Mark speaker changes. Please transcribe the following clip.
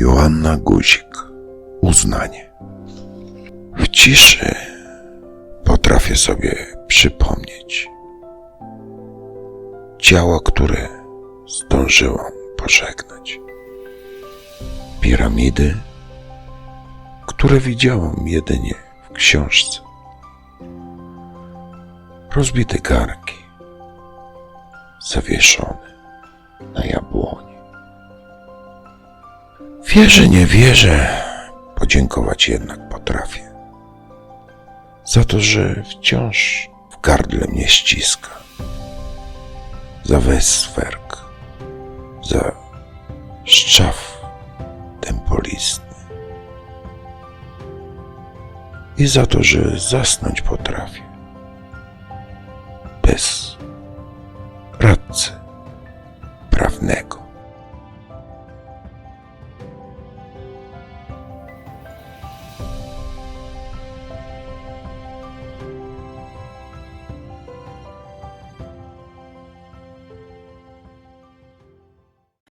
Speaker 1: Joanna Guzik. Uznanie. W ciszy potrafię sobie przypomnieć ciała, które zdążyłam pożegnać. Piramidy, które widziałam jedynie w książce. Rozbite garki, zawieszone na jabłoni. Wierzę, nie wierzę, podziękować jednak potrafię. Za to, że wciąż w gardle mnie ściska. Za weswerk, za szczaw tempolistny. I za to, że zasnąć potrafię. Bez radcy prawnego.